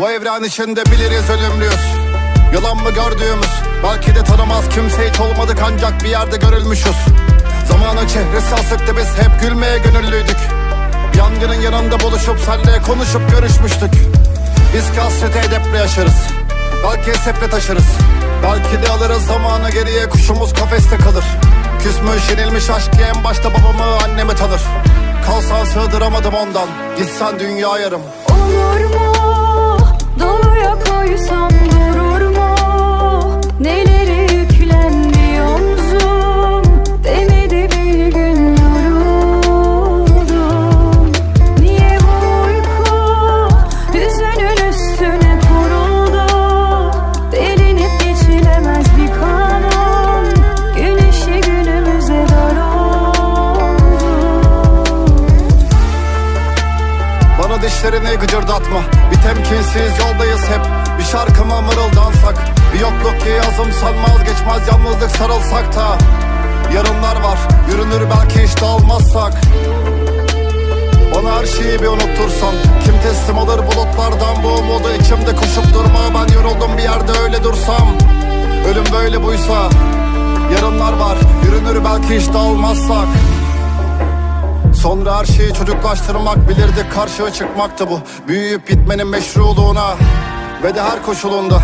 Bu evren içinde biliriz ölümlüyüz. Yalan mı gördüğümüz? Belki de tanımaz. Kimse hiç olmadık ancak bir yerde görülmüşüz. Zamanın çehresi asıktı biz hep gülmeye gönüllüydük. Yangının yanında buluşup senle konuşup görüşmüştük. Biz ki hasreti edeple yaşarız. Belki seple taşırız. Belki de alırız zamanı geriye kuşumuz kafeste kalır. Küsmüş yenilmiş aşk en başta babamı annemi tanır. Kalsan sığdıramadım ondan Gitsen dünya yarım. Olur mu? Doluya koysam durur Bana dişlerini gıcırdatma. Bir temkinsiz yoldayız hep. Bir şarkıma mırıldansak. Bir yokluk ki yazım sanmaz geçmez Yalnızlık sarılsak da. Yarınlar var yürünür belki hiç dağılmazsak Bana her şeyi bir unutursan Kim teslim alır bulutlardan bu umudu? İçimde koşup durma Ben yoruldum bir yerde öyle dursam. Ölüm böyle buysa Yarınlar var yürünür belki hiç dağılmazsak Sonra her şeyi çocuklaştırmak bilirdik karşıya çıkmaktı bu. Büyüyüp gitmenin meşruluğuna Ve de her koşulunda.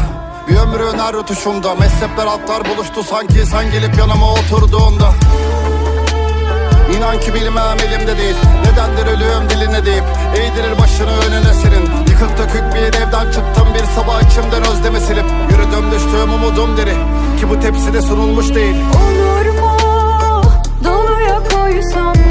Bir ömrün her rötuşunda Mezhepler altlar buluştu sanki sen gelip yanıma oturduğunda. İnan ki bilmem elimde değil. Nedendir ölüyorum diline deyip Eğdirir başını önüne senin. Yıkık dökük bir evden çıktım Bir sabah içimden özlemi silip Yürüdüm düştüğüm umudum deri. Ki bu tepside sunulmuş değil. Olur mu? Doluya koysam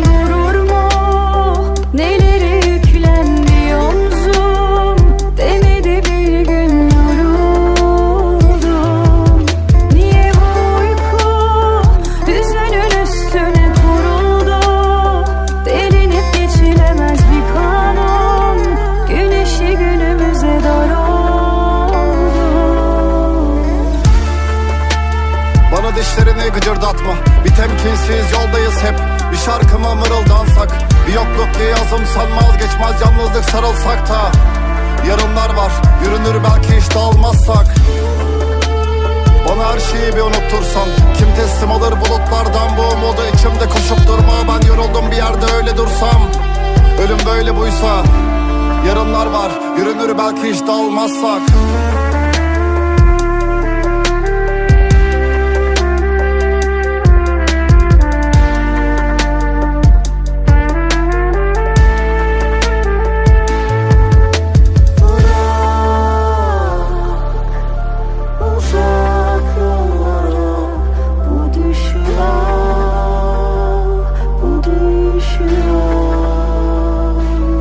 gıcırdatma. Bir temkinsiz yoldayız hep. Bir şarkıma mırıldansak. Bir yokluk ki yazım sanmaz geçmez Yalnızlık sarılsak da. Yarınlar var yürünür belki hiç dağılmazsak Bana her şeyi bir unutursan Kim teslim alır bulutlardan bu umudu? İçimde koşup durma Ben yoruldum bir yerde öyle dursam. Ölüm böyle buysa Yarınlar var yürünür belki hiç dağılmazsak